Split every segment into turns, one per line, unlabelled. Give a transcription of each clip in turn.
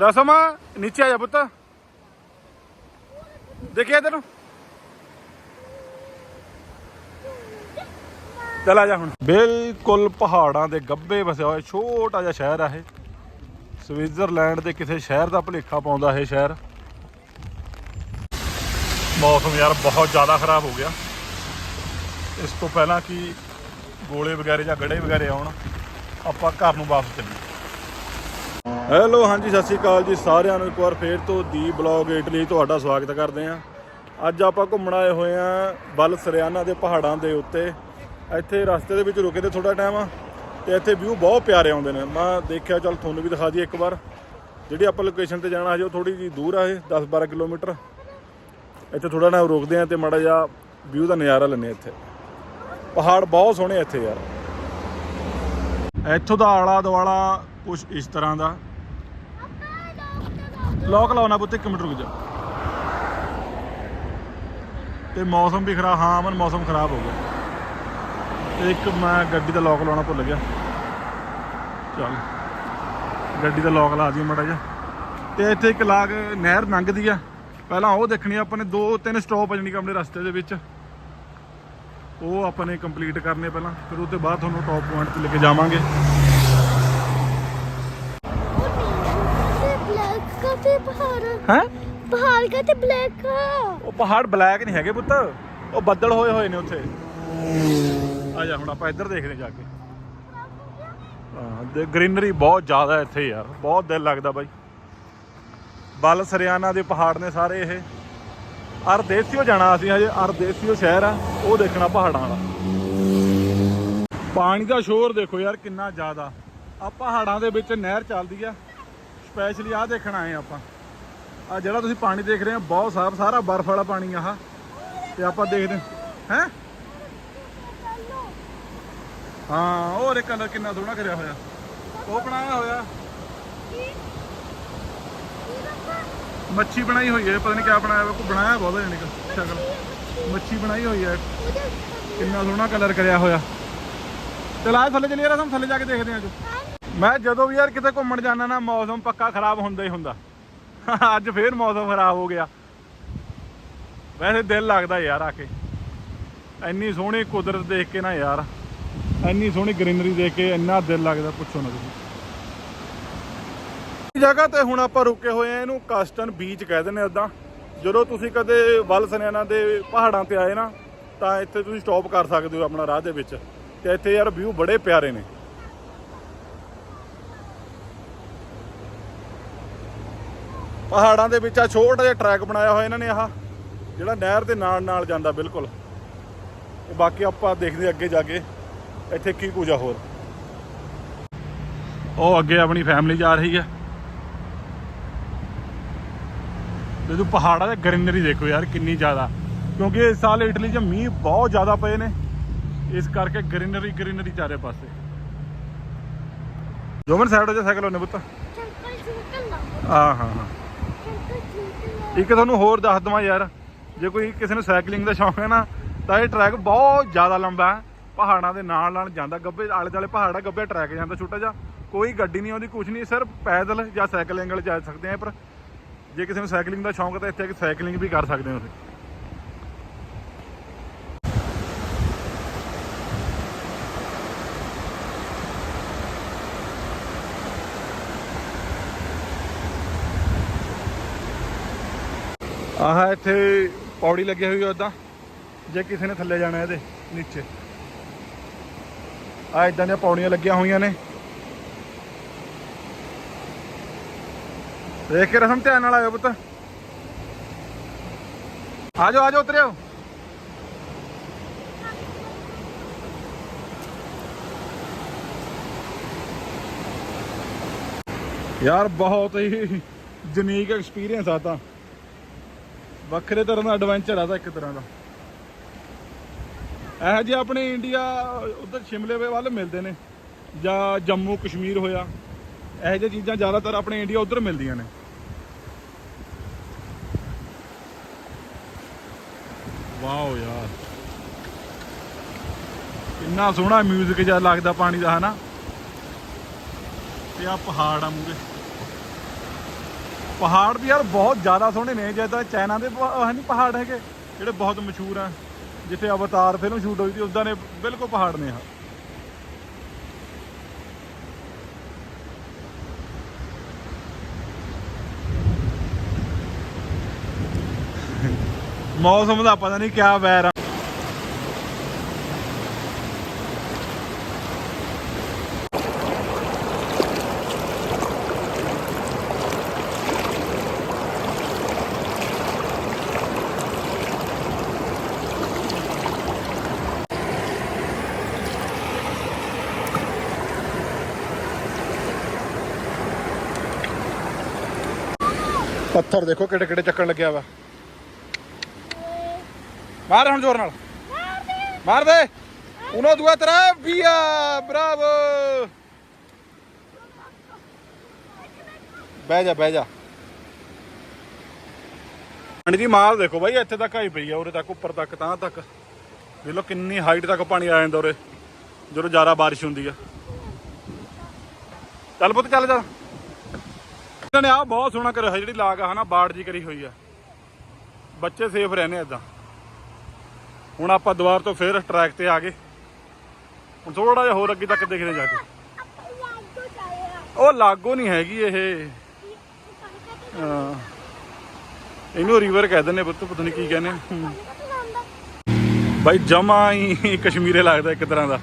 ਰਸਮ ਨੀਚੇ ਆ ਜਾ ਪੁੱਤ। ਦੇਖਿਆ ਤੈਨੂੰ? ਚਲ ਆ ਜਾ ਹੁਣ। ਬਿਲਕੁਲ ਪਹਾੜਾਂ ਦੇ ਗੱਬੇ ਵਸਿਆ ਹੋਇਆ, ਛੋਟਾ ਜਿਹਾ ਸ਼ਹਿਰ ਆ ਇਹ। ਸਵਿਟਜ਼ਰਲੈਂਡ ਦੇ ਕਿਸੇ ਸ਼ਹਿਰ ਦਾ ਭੁਲੇਖਾ ਪਾਉਂਦਾ ਇਹ ਸ਼ਹਿਰ। ਮੌਸਮ ਯਾਰ ਬਹੁਤ ਜ਼ਿਆਦਾ ਖਰਾਬ ਹੋ ਗਿਆ। ਇਸ ਤੋਂ ਪਹਿਲਾਂ ਕਿ ਗੋਲੇ ਵਗੈਰੇ ਜਾਂ ਗੜੇ ਵਗੈਰੇ ਆਉਣ, ਆਪਾਂ ਘਰ ਨੂੰ ਵਾਪਸ ਚੱਲੀਏ। ਹੈਲੋ, ਹਾਂਜੀ, ਸਤਿ ਸ਼੍ਰੀ ਅਕਾਲ ਜੀ ਸਾਰਿਆਂ ਨੂੰ। ਇੱਕ ਵਾਰ ਫੇਰ ਤੋਂ ਦੀ ਬਲੌਗ ਇਟਲੀ ਤੁਹਾਡਾ ਸਵਾਗਤ ਕਰਦੇ ਹਾਂ। ਅੱਜ ਆਪਾਂ ਘੁੰਮਣ ਆਏ ਹੋਏ ਹਾਂ ਬਲ ਸਰਿਆਨਾ ਦੇ ਪਹਾੜਾਂ ਦੇ ਉੱਤੇ। ਇੱਥੇ ਰਸਤੇ ਦੇ ਵਿੱਚ ਰੁਕੇ ਤੇ ਥੋੜਾ ਟਾਈਮ ਤੇ ਇੱਥੇ ਵਿਊ ਬਹੁਤ ਪਿਆਰੇ ਆਉਂਦੇ ਨੇ। ਮੈਂ ਦੇਖਿਆ, ਚਲ ਤੁਹਾਨੂੰ ਵੀ ਦਿਖਾ ਦਈਏ ਇੱਕ ਵਾਰ। ਜਿਹੜੀ ਆਪਾਂ ਲੋਕੇਸ਼ਨ ਤੇ ਜਾਣਾ ਹਜੇ ਉਹ ਥੋੜੀ ਜੀ ਦੂਰ ਆ ਇਹ 10-12 ਕਿਲੋਮੀਟਰ। ਇੱਥੇ ਥੋੜਾ ਨਾ ਰੁਕਦੇ ਆ ਤੇ ਮਾੜਾ ਜਿਹਾ ਵਿਊ ਦਾ ਨਜ਼ਾਰਾ ਲੈਂਦੇ ਆ ਇੱਥੇ। ਪਹਾੜ ਬਹੁਤ ਸੋਹਣੇ ਇੱਥੇ ਯਾਰ। ਇੱਥੋਂ ਦਾ ਆਲਾ ਦੁਆਲਾ ਕੁਝ ਇਸ ਤਰ੍ਹਾਂ ਦਾ। ਲੋਕ ਲਾਉਣਾ ਪੁੱਤ, ਇੱਕ ਮਿੰਟ ਰੁਕ ਜਾ। ਤੇ ਮੌਸਮ ਵੀ ਖਰਾਬ, ਹਾਂ ਮਨ ਮੌਸਮ ਖਰਾਬ ਹੋ ਗਿਆ। ਤੇ ਇੱਕ ਮੈਂ ਗੱਡੀ ਦਾ ਲੋਕ ਲਾਉਣਾ ਭੁੱਲ ਗਿਆ। ਚੱਲ। ਗੱਡੀ ਦਾ ਲੋਕ ਲਾ ਦਈਏ ਮੜਾ ਜਾ ਤੇ ਇੱਥੇ ਇੱਕ ਲਾਗ ਨਹਿਰ ਲੰਘਦੀ ਆ। ਪਹਿਲਾਂ ਉਹ ਦੇਖਣੀ ਆਪਾਂ ਨੇ ਦੋ ਤਿੰਨ ਸਟਾਪ ਆ ਜਾਣੀ ਆਪਣੇ ਰਸਤੇ ਦੇ ਵਿੱਚ। ਉਹ ਆਪਾਂ ਨੇ ਕੰਪਲੀਟ ਕਰਨੇ ਪਹਿਲਾਂ। ਫਿਰ ਉਹ ਤੋਂ ਬਾਅਦ ਤੁਹਾਨੂੰ ਟੌਪ ਪੁਆਇੰਟ ਤੇ ਲੈ ਕੇ ਜਾਵਾਂਗੇ।
ਤੇ ਪਹਾੜ।
ਹੈ?
ਪਹਾੜ ਕਾ ਬਲੈਕ
ਉਹ ਪਹਾੜ ਬਲੈਕ ਨਹੀਂ ਹੈਗੇ ਪੁੱਤ। ਉਹ ਬੱਦਲ ਹੋਏ ਹੋਏ ਨੇ ਉੱਥੇ। ਆ ਜਾ ਹੁਣ ਆਪਾਂ ਇੱਧਰ ਦੇਖਦੇ ਜਾ ਕੇ। ਹਾਂ ਤੇ ਗ੍ਰੀਨਰੀ ਬਹੁਤ ਜ਼ਿਆਦਾ ਇੱਥੇ ਯਾਰ। ਬਹੁਤ ਦਿਲ ਲੱਗਦਾ ਬਾਈ। ਬਲ ਸਰਿਆਣਾ ਦੇ ਪਹਾੜ ਨੇ ਸਾਰੇ ਇਹ। ਅਰਦੇਸੀਓ ਜਾਣਾ ਅਸੀਂ ਹਜੇ। ਅਰਦੇਸੀਓ ਸ਼ਹਿਰ ਆ। ਉਹ ਦੇਖਣਾ ਪਹਾੜਾਂ ਵਾਲਾ ਪਾਣੀ ਦਾ ਸ਼ੋਰ ਦੇਖੋ ਯਾਰ ਕਿੰਨਾ ਜ਼ਿਆਦਾ। ਆ ਪਹਾੜਾਂ ਦੇ ਵਿੱਚ ਨਹਿਰ ਚੱਲਦੀ ਆ। ਸਪੈਸ਼ਲੀ ਆਹ ਦੇਖਣ ਆਏ ਆਪਾਂ। ਆ ਜਿਹੜਾ ਤੁਸੀਂ ਪਾਣੀ ਦੇਖ ਰਹੇ ਹੋ, ਬਹੁਤ ਸਾਫ਼ ਸਾਰਾ ਬਰਫ਼ ਵਾਲਾ ਪਾਣੀ ਆ ਆਹ। ਤੇ ਆਪਾਂ ਦੇਖਦੇ ਹੈ। ਹਾਂ? ਹੋਰ ਇੱਕ ਕਲਰ ਕਿੰਨਾ ਸੋਹਣਾ ਕਰਿਆ ਹੋਇਆ। ਉਹ ਬਣਾਇਆ ਹੋਇਆ। ਮੱਛੀ ਬਣਾਈ ਹੋਈ ਹੈ, ਪਤਾ ਨਹੀਂ ਕਿਆ ਬਣਾਇਆ ਕੋਈ ਬਣਾਇਆ ਬਹੁਤ ਹੈ ਸ਼ਕਲ। ਮੱਛੀ ਬਣਾਈ ਹੋਈ ਹੈ। ਕਿੰਨਾ ਸੋਹਣਾ ਕਲਰ ਕਰਿਆ ਹੋਇਆ। ਚਲ ਆ ਥੱਲੇ ਚਲੀਏ ਰਸਮ, ਥੱਲੇ ਜਾ ਕੇ ਦੇਖਦੇ ਹਾਂ ਅੱਜ। ਮੈਂ ਜਦੋਂ ਵੀ ਯਾਰ ਕਿਤੇ ਘੁੰਮਣ ਜਾਣਾ ਨਾ, ਮੌਸਮ ਪੱਕਾ ਖਰਾਬ ਹੁੰਦਾ ਹੀ ਹੁੰਦਾ। ਅੱਜ ਫੇਰ ਮੌਸਮ ਖਰਾਬ ਹੋ ਗਿਆ। ਵੈਸੇ ਦਿਲ ਲੱਗਦਾ ਯਾਰ ਆ ਕੇ। ਇੰਨੀ ਸੋਹਣੀ ਕੁਦਰਤ ਦੇਖ ਕੇ ਨਾ ਯਾਰ। ਇੰਨੀ ਸੋਹਣੀ ਗ੍ਰੀਨਰੀ ਦੇਖ ਕੇ ਇੰਨਾ ਦਿਲ ਲੱਗਦਾ, ਪੁੱਛੋ ਨਾ ਤੁਸੀਂ। ਜਗ੍ਹਾ ਤੇ ਹੁਣ ਆਪਾਂ ਰੁਕੇ ਹੋਏ ਆ ਇਹਨੂੰ ਕਸਟਨ ਬੀਚ ਕਹਿ ਦਿੰਦੇ ਉਦਾਂ ਜਦੋਂ ਤੁਸੀਂ ਕਦੇ ਵੱਲ ਸਨਿਆਣਾ ਦੇ ਪਹਾੜਾਂ ਤੇ ਆਏ ਨਾ, ਤਾਂ ਇੱਥੇ ਤੁਸੀਂ ਸਟਾਪ ਕਰ ਸਕਦੇ ਹੋ ਆਪਣਾ ਰਾਹ ਦੇ ਵਿੱਚ। ਤੇ ਇੱਥੇ ਯਾਰ ਵਿਊ ਬੜੇ ਪਿਆਰੇ ਨੇ। ਪਹਾੜਾਂ ਦੇ ਵਿੱਚ ਆ ਛੋਟਾ ਜਿਹਾ ਟਰੈਕ ਬਣਾਇਆ ਹੋਇਆ ਇਹਨਾਂ ਨੇ ਆਹ ਜਿਹੜਾ ਨਹਿਰ ਦੇ ਨਾਲ ਨਾਲ ਜਾਂਦਾ ਬਿਲਕੁਲ। ਤੇ ਬਾਕੀ ਆਪਾਂ ਦੇਖਦੇ ਅੱਗੇ ਜਾ ਕੇ ਇੱਥੇ ਕੀ ਪੂਜਾ ਹੋਰ। ਉਹ ਅੱਗੇ ਆਪਣੀ ਫੈਮਿਲੀ ਜਾ ਰਹੀ ਹੈ। ਜਦੋਂ ਪਹਾੜਾਂ ਦੇ ਗਰੀਨਰੀ ਦੇਖੋ ਯਾਰ ਕਿੰਨੀ ਜ਼ਿਆਦਾ। ਕਿਉਂਕਿ ਇਸ ਸਾਲ ਇਟਲੀ 'ਚ ਮੀਂਹ ਬਹੁਤ ਜ਼ਿਆਦਾ ਪਏ ਨੇ। ਇਸ ਕਰਕੇ ਗਰੀਨਰੀ ਗਰੀਨਰੀ ਚਾਰੇ ਪਾਸੇ। ਜੋਮਨ ਸਾਈਡ ਹੋ ਜਾ ਸਾਈਕਲ ਉਹਨੇ ਪੁੱਤ। ਹਾਂ ਹਾਂ ਹਾਂ। ਇੱਕ ਤੁਹਾਨੂੰ ਹੋਰ ਦੱਸ ਦਵਾਂ ਯਾਰ, ਜੇ ਕੋਈ ਕਿਸੇ ਨੂੰ ਸਾਈਕਲਿੰਗ ਦਾ ਸ਼ੌਂਕ ਹੈ ਨਾ, ਤਾਂ ਇਹ ਟਰੈਕ ਬਹੁਤ ਜ਼ਿਆਦਾ ਲੰਬਾ ਹੈ। ਪਹਾੜਾਂ ਦੇ ਨਾਲ ਨਾਲ ਜਾਂਦਾ, ਗੱਬੇ ਆਲੇ ਦੁਆਲੇ ਪਹਾੜ ਆ, ਗੱਬੇ ਟਰੈਕ ਜਾਂਦਾ ਛੋਟਾ ਜਿਹਾ। ਕੋਈ ਗੱਡੀ ਨਹੀਂ ਆਉਂਦੀ ਕੁਝ ਨਹੀਂ, ਸਿਰਫ ਪੈਦਲ ਜਾਂ ਸਾਈਕਲਿੰਗ ਵਾਲੇ ਜਾ ਸਕਦੇ ਆ, ਪਰ ਜੇ ਕਿਸੇ ਨੂੰ ਸਾਈਕਲਿੰਗ ਦਾ ਸ਼ੌਂਕ ਹੈ ਤਾਂ ਇੱਥੇ ਆ ਕੇ ਸਾਈਕਲਿੰਗ ਵੀ ਕਰ ਸਕਦੇ ਹੋ ਤੁਸੀਂ। ਆਹ ਇੱਥੇ ਪੌੜੀ ਲੱਗੀ ਹੋਈ ਹੈ ਉਦਾਂ ਜੇ ਕਿਸੇ ਨੇ ਥੱਲੇ ਜਾਣਾ ਇਹਦੇ ਨੀਚੇ। ਆ ਇਦਾਂ ਦੀਆਂ ਪੌੜੀਆਂ ਲੱਗੀਆਂ ਹੋਈਆਂ ਨੇ। ਦੇਖ ਕੇ ਰਸਮ ਧਿਆਨ ਨਾਲ ਆਇਓ ਪੁੱਤ। ਆ ਜਾਓ ਆ ਜਾਓ, ਉਤਰਿਓ। ਯਾਰ, ਬਹੁਤ ਹੀ ਯੂਨੀਕ ਐਕਸਪੀਰੀਅੰਸ ਆ ਤਾਂ। ਵੱਖਰੇ ਤਰ੍ਹਾਂ ਦਾ ਐਡਵੈਂਚਰ ਆ ਤਾਂ ਇੱਕ ਤਰ੍ਹਾਂ ਦਾ। ਇਹ ਜੇ ਆਪਣੇ ਇੰਡੀਆ ਉਧਰ ਸ਼ਿਮਲੇ ਵੱਲ ਮਿਲਦੇ ਨੇ, ਜਾਂ ਜੰਮੂ ਕਸ਼ਮੀਰ ਹੋਇਆ, ਇਹੋ ਜਿਹੀਆਂ ਚੀਜ਼ਾਂ ਜ਼ਿਆਦਾਤਰ ਆਪਣੇ ਇੰਡੀਆ ਉਧਰ ਮਿਲਦੀਆਂ ਨੇ। ਵਾਓ ਯਾਰ। ਕਿੰਨਾ ਸੋਹਣਾ 뮤직 ਜਿਹਾ ਲੱਗਦਾ ਪਾਣੀ ਦਾ, ਹਨਾ? ਤੇ ਆ ਪਹਾੜ ਆ ਮੂਰੇ ਪਹਾੜ ਵੀ ਯਾਰ ਬਹੁਤ ਜ਼ਿਆਦਾ ਸੋਹਣੇ ਨੇ ਜਿੱਦਾਂ ਚਾਈਨਾ ਦੇ ਹੈ ਨਹੀਂ ਪਹਾੜ ਹੈਗੇ, ਜਿਹੜੇ ਬਹੁਤ ਮਸ਼ਹੂਰ ਆ, ਜਿੱਥੇ ਅਵਤਾਰ ਫਿਲਮ ਸ਼ੂਟ ਹੋਈ ਸੀ ਉਦਾਂ ਨੇ ਬਿਲਕੁਲ ਪਹਾੜ ਨੇ ਆ ਮੌਸਮ ਦਾ ਪਤਾ ਨਹੀਂ ਕਿਆ ਵੈਰ ਆ। ਪੱਥਰ ਦੇਖੋ ਕਿਹੜੇ ਕਿਹੜੇ ਚੱਕਣ ਲੱਗਿਆ ਵਾ। ਮਾਰ ਹੁਣ ਜ਼ੋਰ ਨਾਲ। ਮਾਰ ਦੇ। ਉਨੋ ਦੁਆ ਤੇਰਾ, ਵੀਆ, ਬਰਾਵੋ। ਬਹਿ ਜਾ ਬਹਿ ਜਾ। ਪਾਣੀ ਦੀ ਮਾਲ ਦੇਖੋ ਬਾਈ, ਇੱਥੇ ਤੱਕ ਆਈ ਪਈ ਆ, ਉਰੇ ਤੱਕ, ਉੱਪਰ ਤੱਕ, ਤਾਂ ਤੱਕ। ਦੇਖ ਲਓ ਕਿੰਨੀ ਹਾਈਟ ਤੱਕ ਪਾਣੀ ਆ ਜਾਂਦਾ ਉਰੇ, ਜਦੋਂ ਜ਼ਿਆਦਾ ਬਾਰਿਸ਼ ਹੁੰਦੀ ਆ। ਚੱਲ ਪੁੱਤ, ਚੱਲ ਜਾ। ਇਹਨਾਂ ਨੇ ਆ, ਬਹੁਤ ਸੋਹਣਾ ਕਰਿਆ ਹੋਇਆ ਜਿਹੜੀ ਲਾਗ ਆ, ਹਨਾ, ਬਾੜ ਜੀ ਕਰੀ ਹੋਈ ਆ। ਬੱਚੇ ਸੇਫ ਰਹਿੰਦੇ ਇਦਾਂ। ਹੁਣ ਆਪਾਂ ਦੁਬਾਰ ਤੋਂ ਫੇਰ ਟਰੈਕ ਤੇ ਆ ਗਏ। ਹੁਣ ਥੋੜਾ ਜਿਹਾ ਹੋਰ ਅੱਗੇ ਤੱਕ ਦੇਖਦੇ ਜਾ ਕੇ। ਉਹ ਲਾਗੋ ਨਹੀਂ ਹੈਗੀ ਇਹ। ਇਹਨੂੰ ਰਿਵਰ ਕਹਿ ਦਿੰਦੇ ਪੁੱਤ, ਪਤਾ ਨਹੀਂ ਕੀ ਕਹਿੰਦੇ ਹੂੰ। ਬਾਈ ਜਮਾ ਹੀ ਕਸ਼ਮੀਰੇ ਲੱਗਦਾ ਇੱਕ ਤਰ੍ਹਾਂ ਦਾ।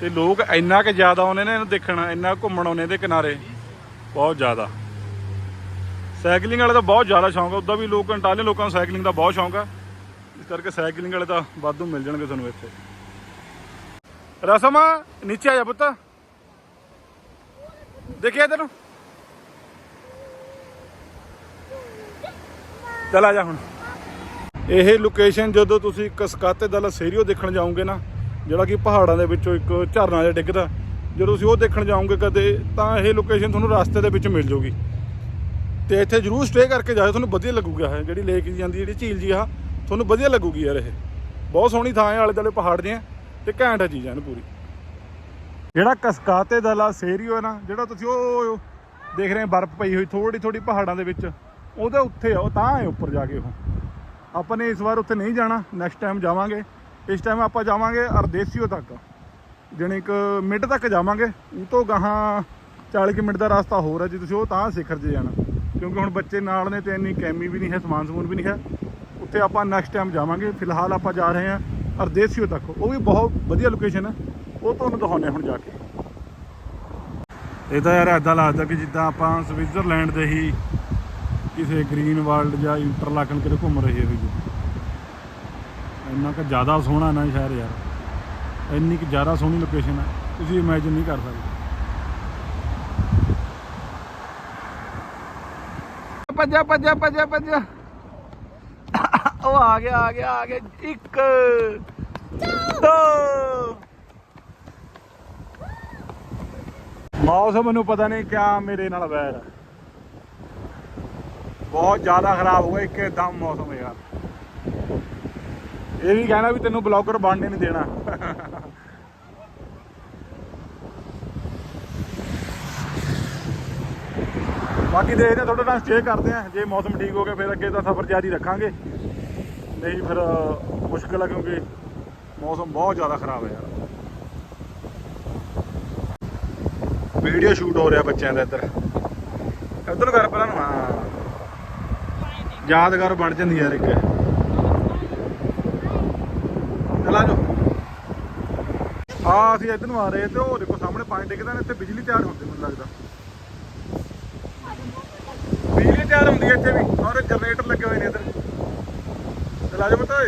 ਤੇ ਲੋਕ ਇੰਨਾ ਕਿ ਜ਼ਿਆਦਾ ਆਉਂਦੇ ਨੇ ਇਹਨੂੰ ਦੇਖਣ, ਇੰਨਾ ਘੁੰਮਣ ਆਉਂਦੇ ਇਹਦੇ ਕਿਨਾਰੇ। ਬਹੁਤ ਜ਼ਿਆਦਾ। ਸਾਈਕਲਿੰਗ ਵਾਲੇ ਦਾ ਬਹੁਤ ਜ਼ਿਆਦਾ ਸ਼ੌਂਕ ਹੈ ਉਦਾਂ ਵੀ ਲੋਕ ਅੰਟਾਲੇ ਲੋਕਾਂ ਨੂੰ ਸਾਈਕਲਿੰਗ ਦਾ ਬਹੁਤ ਸ਼ੌਂਕ ਹੈ ਇਸ ਕਰਕੇ ਸਾਈਕਲਿੰਗ ਵਾਲੇ ਤਾਂ ਵਾਧੂ ਮਿਲ ਜਾਣਗੇ ਤੁਹਾਨੂੰ ਇੱਥੇ। ਰਸਮਾ, ਨੀਚੇ ਆ ਜਾ ਪੁੱਤ। ਦੇਖਿਆ ਤੈਨੂੰ ਚੱਲ ਆ ਜਾ ਹੁਣ। ਇਹ ਲੋਕੇਸ਼ਨ ਜਦੋਂ ਤੁਸੀਂ ਕਸਕਾਤੇ ਦਾ ਲਸੇਰੀਓ ਦੇਖਣ ਜਾਓਗੇ ਨਾ, ਜਿਹੜਾ ਕਿ ਪਹਾੜਾਂ ਦੇ ਵਿੱਚੋਂ ਇੱਕ ਝਰਨਾ ਜਿਹਾ ਡਿੱਗਦਾ ਜਦੋਂ ਤੁਸੀਂ ਉਹ ਦੇਖਣ ਜਾਓਗੇ ਕਦੇ, ਤਾਂ ਇਹ ਲੋਕੇਸ਼ਨ ਤੁਹਾਨੂੰ ਰਸਤੇ ਦੇ ਵਿੱਚ ਮਿਲ ਜਾਊਗੀ ਤੇ ਇੱਥੇ ਜਰੂਰ ਸਟੇ ਕਰਕੇ ਜਾਇਓ, ਤੁਹਾਨੂੰ ਵਧੀਆ ਲੱਗੂਗਾ ਇਹ, ਜਿਹੜੀ ਲੇਕ ਦੀ ਜਾਂਦੀ ਜਿਹੜੀ ਝੀਲ ਜੀ ਆ, ਤੁਹਾਨੂੰ ਵਧੀਆ ਲੱਗੂਗੀ ਯਾਰ ਇਹ। ਬਹੁਤ ਸੋਹਣੀ ਥਾਂ ਹੈ ਆਲੇ ਦੁਆਲੇ ਪਹਾੜ ਦੀਆਂ ਤੇ ਘੈਂਟ ਹੈ ਚੀਜ਼ਾਂ ਨੇ ਪੂਰੀ। ਜਿਹੜਾ ਕਸਕਾਤੇ ਦਾ ਲਾ ਸੇਰੀਓ ਹੈ ਨਾ, ਜਿਹੜਾ ਤੁਸੀਂ ਉਹ ਦੇਖ ਰਹੇ ਬਰਫ਼ ਪਈ ਹੋਈ ਥੋੜੀ ਥੋੜੀ ਪਹਾੜਾਂ ਦੇ ਵਿੱਚ, ਉਹਦੇ ਉੱਥੇ ਆ, ਉਹ ਤਾਂ ਹੈ ਉੱਪਰ ਜਾ ਕੇ ਉਹ। ਆਪਾਂ ਨੇ ਇਸ ਵਾਰ ਉੱਥੇ ਨਹੀਂ ਜਾਣਾ ਨੈਕਸਟ ਟਾਈਮ ਜਾਵਾਂਗੇ। ਇਸ ਟਾਈਮ ਆਪਾਂ ਜਾਵਾਂਗੇ ਅਰਦੇਸੀਓ ਤੱਕ। ਜਾਣੀ ਕਿ ਮਿੰਟ ਤੱਕ ਜਾਵਾਂਗੇ, ਉਹ ਤੋਂ ਗਾਹਾਂ 40 ਕੁ ਮਿੰਟ ਦਾ ਰਸਤਾ ਹੋਰ ਹੈ, ਜੇ ਤੁਸੀਂ ਉਹ ਤਾਂ ਸਿਖਰ 'ਚ ਜਾਣਾ। ਕਿਉਂਕਿ ਹੁਣ ਬੱਚੇ ਨਾਲ ਨੇ ਤੇ ਇੰਨੀ ਕੈਮੀ ਵੀ ਨਹੀਂ ਹੈ, ਸਮਾਨ ਸਮੂਨ ਵੀ ਨਹੀਂ ਹੈ। ਉੱਥੇ ਆਪਾਂ ਨੈਕਸਟ ਟਾਈਮ ਜਾਵਾਂਗੇ, ਫਿਲਹਾਲ ਆਪਾਂ ਜਾ ਰਹੇ ਹਾਂ ਅਰਦੇਸੀਓ ਤੱਕ। ਉਹ ਵੀ ਬਹੁਤ ਵਧੀਆ ਲੋਕੇਸ਼ਨ ਹੈ, ਉਹ ਤੁਹਾਨੂੰ ਦਿਖਾਉਂਦੇ ਹਾਂ ਹੁਣ ਜਾ ਕੇ। ਇਹ ਤਾਂ ਯਾਰ ਐਦਾਂ ਲੱਗਦਾ ਕਿ ਜਿੱਦਾਂ ਆਪਾਂ ਸਵਿਟਜ਼ਰਲੈਂਡ ਦੇ ਹੀ ਕਿਸੇ ਗ੍ਰੀਨ ਵਰਲਡ ਜਾਂ ਇੰਟਰਲਾਕਨ ਕਿਤੇ ਘੁੰਮ ਰਹੇ ਹੋਈਏ। ਇੰਨਾ ਕਿ ਜ਼ਿਆਦਾ ਸੋਹਣਾ ਨਾ ਸ਼ਹਿਰ ਯਾਰ। ਇੰਨੀ ਕਿ ਜ਼ਿਆਦਾ ਸੋਹਣੀ ਲੋਕੇਸ਼ਨ ਹੈ ਤੁਸੀਂ ਇਮੇਜਿਨ ਨਹੀਂ ਕਰ ਸਕਦੇ। ਭੱਜਾ ਭੱਜਾ ਭੱਜਾ ਭੱਜਾ। ਉਹ ਆ ਗਿਆ ਆ ਗਿਆ ਆ ਗਿਆ। ਇੱਕ ਦੋ। ਮੌਸਮ ਨੂੰ ਪਤਾ ਨਹੀਂ ਕਿਆ ਮੇਰੇ ਨਾਲ ਵੈਰ ਬਹੁਤ ਜ਼ਿਆਦਾ ਖਰਾਬ ਹੋ ਗਿਆ ਇੱਕਦਮ ਮੌਸਮ ਯਾਰ ਇਹ ਵੀ ਕਹਿਣਾ ਵੀ ਤੈਨੂੰ ਬਲੌਗਰ ਬਣਨੇ ਨਹੀਂ ਦੇਣਾ। ਬਾਕੀ ਦੇਖਦੇ ਹਾਂ ਤੁਹਾਡੇ ਨਾਲ ਸਟੇ ਕਰਦੇ ਆ ਜੇ ਮੌਸਮ ਠੀਕ ਹੋ ਗਿਆ ਫਿਰ ਅੱਗੇ ਤਾਂ ਸਫ਼ਰ ਜਾਰੀ ਰੱਖਾਂਗੇ। ਨਹੀਂ ਫਿਰ ਅਹ, ਮੁਸ਼ਕਿਲ ਆ ਕਿਉਂਕਿ ਮੌਸਮ ਬਹੁਤ ਜ਼ਿਆਦਾ ਖਰਾਬ ਹੈ ਯਾਰ। ਵੀਡੀਓ ਸ਼ੂਟ ਹੋ ਰਿਹਾ ਬੱਚਿਆਂ ਦਾ ਇੱਧਰ। ਇੱਧਰ ਕਰ ਪਹਿਲਾਂ ਨੂੰ ਹਾਂ। ਯਾਦਗਾਰ ਬਣ ਜਾਂਦੀ ਯਾਰ ਇੱਕ ਚਲਾ ਜੋ ਆ ਅਸੀਂ ਇੱਧਰ ਨੂੰ ਆ ਰਹੇ ਤੇ ਉਹ ਦੇਖੋ ਸਾਹਮਣੇ ਪਾਣੀ ਡਿੱਗਦਾ ਨੇ, ਇੱਥੇ ਬਿਜਲੀ ਤਿਆਰ ਹੁੰਦੀ ਮੈਨੂੰ ਲੱਗਦਾ। ਬਿਜਲੀ ਤਿਆਰ ਹੁੰਦੀ ਹੈ ਇੱਥੇ ਵੀ ਔਰ ਜਨਰੇਟਰ ਲੱਗੇ ਹੋਏ ਨੇ ਇੱਧਰ। ਚਲਾ ਜਾ ਬਤਾ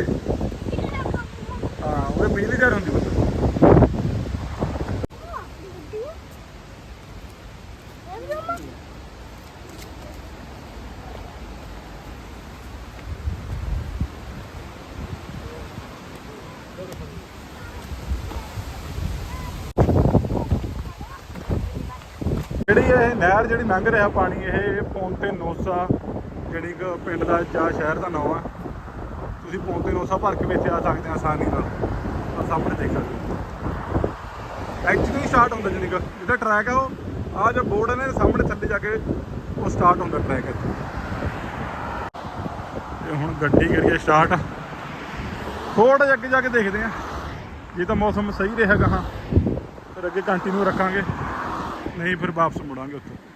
ਹਾਂ ਉਹ ਬਿਜਲੀ ਤਿਆਰ ਹੁੰਦੀ ਬਤਾ ਜਿਹੜੀ ਇਹ ਨਹਿਰ ਜਿਹੜੀ ਲੰਘ ਰਿਹਾ ਪਾਣੀ, ਇਹ ਪੌਂਤੇ ਨੋਸਾ ਜਿਹੜੀ ਕਿ ਪਿੰਡ ਦਾ ਜਾਂ ਸ਼ਹਿਰ ਦਾ ਨਾਮ ਆ। ਤੁਸੀਂ ਪੌਂਤੇ ਨੋਸਾ ਭਰ ਕੇ ਵੀ ਇੱਥੇ ਆ ਸਕਦੇ ਆ ਆਸਾਨੀ ਨਾਲ। ਆ ਸਾਹਮਣੇ ਦੇਖ ਸਕਦੇ ਹੋ। ਐਕਚੁਅਲੀ ਸਟਾਰਟ ਹੁੰਦਾ ਜਿਹੜੀ ਕਿ। ਜਿਹੜਾ ਟਰੈਕ ਆ ਉਹ ਆ ਜੋ ਬੋਰਡ ਨੇ ਸਾਹਮਣੇ ਥੱਲੇ ਜਾ ਕੇ ਉਹ ਸਟਾਰਟ ਹੁੰਦਾ ਟਰੈਕ ਇੱਥੇ। ਤੇ ਹੁਣ ਗੱਡੀ ਕਰੀਏ ਸਟਾਰਟ ਥੋੜਾ ਜਿਹਾ ਅੱਗੇ ਜਾ ਕੇ ਦੇਖਦੇ ਆ। ਜੇ ਤਾਂ ਮੌਸਮ ਸਹੀ ਰਹੇਗਾ ਹਾਂ ਫਿਰ ਅੱਗੇ ਕੰਟੀਨਿਊ ਰੱਖਾਂਗੇ। ਨਹੀਂ ਫਿਰ ਵਾਪਸ ਮੁੜਾਂਗੇ ਉੱਥੇ।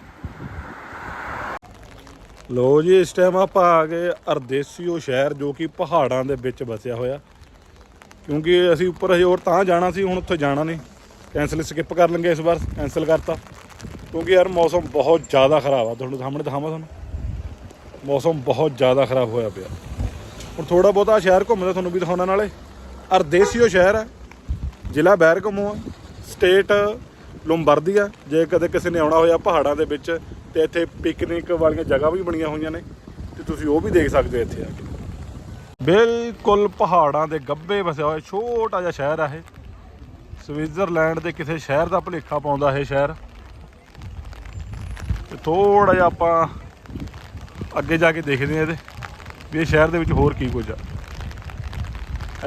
ਲੋ ਜੀ, ਇਸ ਟਾਈਮ ਆਪਾਂ ਆ ਗਏ ਅਰਦੇਸੀਓ ਸ਼ਹਿਰ, ਜੋ ਕਿ ਪਹਾੜਾਂ ਦੇ ਵਿੱਚ ਵਸਿਆ ਹੋਇਆ। ਕਿਉਂਕਿ ਅਸੀਂ ਉੱਪਰ ਹਜੇ ਹੋਰ ਤਾਂ ਜਾਣਾ ਸੀ, ਹੁਣ ਉੱਥੇ ਜਾਣਾ ਨਹੀਂ। ਕੈਂਸਲ ਸਕਿਪ ਕਰ ਲਾਂਗੇ ਇਸ ਵਾਰ ਕੈਂਸਲ ਕਰਤਾ। ਕਿਉਂਕਿ ਯਾਰ ਮੌਸਮ ਬਹੁਤ ਜ਼ਿਆਦਾ ਖਰਾਬ ਆ। ਤੁਹਾਨੂੰ ਸਾਹਮਣੇ ਦਿਖਾਵਾਂ ਤੁਹਾਨੂੰ। ਮੌਸਮ ਬਹੁਤ ਜ਼ਿਆਦਾ ਖਰਾਬ ਹੋਇਆ ਪਿਆ। ਹੁਣ ਥੋੜਾ ਬਹੁਤਾ ਸ਼ਹਿਰ ਘੁੰਮਦਾ, ਤੁਹਾਨੂੰ ਵੀ ਦਿਖਾਉਣਾ ਨਾਲੇ। ਅਰਦੇਸੀਓ ਸ਼ਹਿਰ ਹੈ ਜ਼ਿਲ੍ਹਾ ਬੈਰਗਮੋ ਆ। ਸਟੇਟ ਲੰਬਰਦੀਆ ਜੇ ਕਦੇ ਕਿਸੇ ਨੇ ਆਉਣਾ ਹੋਇਆ ਪਹਾੜਾਂ ਦੇ ਵਿੱਚ ਤੇ ਇੱਥੇ ਪਿਕਨਿਕ ਵਾਲੀਆਂ ਜਗ੍ਹਾ ਵੀ ਬਣੀਆਂ ਹੋਈਆਂ ਨੇ ਤੇ ਤੁਸੀਂ ਉਹ ਵੀ ਦੇਖ ਸਕਦੇ ਹੋ ਇੱਥੇ ਆ ਕੇ। ਬਿਲਕੁਲ ਪਹਾੜਾਂ ਦੇ ਗੱਬੇ ਵਸਿਆ ਹੋਇਆ, ਛੋਟਾ ਜਿਹਾ ਸ਼ਹਿਰ ਆ ਇਹ। ਸਵਿਟਜ਼ਰਲੈਂਡ ਦੇ ਕਿਸੇ ਸ਼ਹਿਰ ਦਾ ਭੁਲੇਖਾ ਪਾਉਂਦਾ ਇਹ ਸ਼ਹਿਰ। ਤੇ ਥੋੜਾ ਜਿਹਾ ਆਪਾਂ ਅੱਗੇ ਜਾ ਕੇ ਦੇਖਦੇ ਹਾਂ ਇਹਦੇ, ਵੀ ਇਹ ਸ਼ਹਿਰ ਦੇ ਵਿੱਚ ਹੋਰ ਕੀ ਕੁਝ ਆ।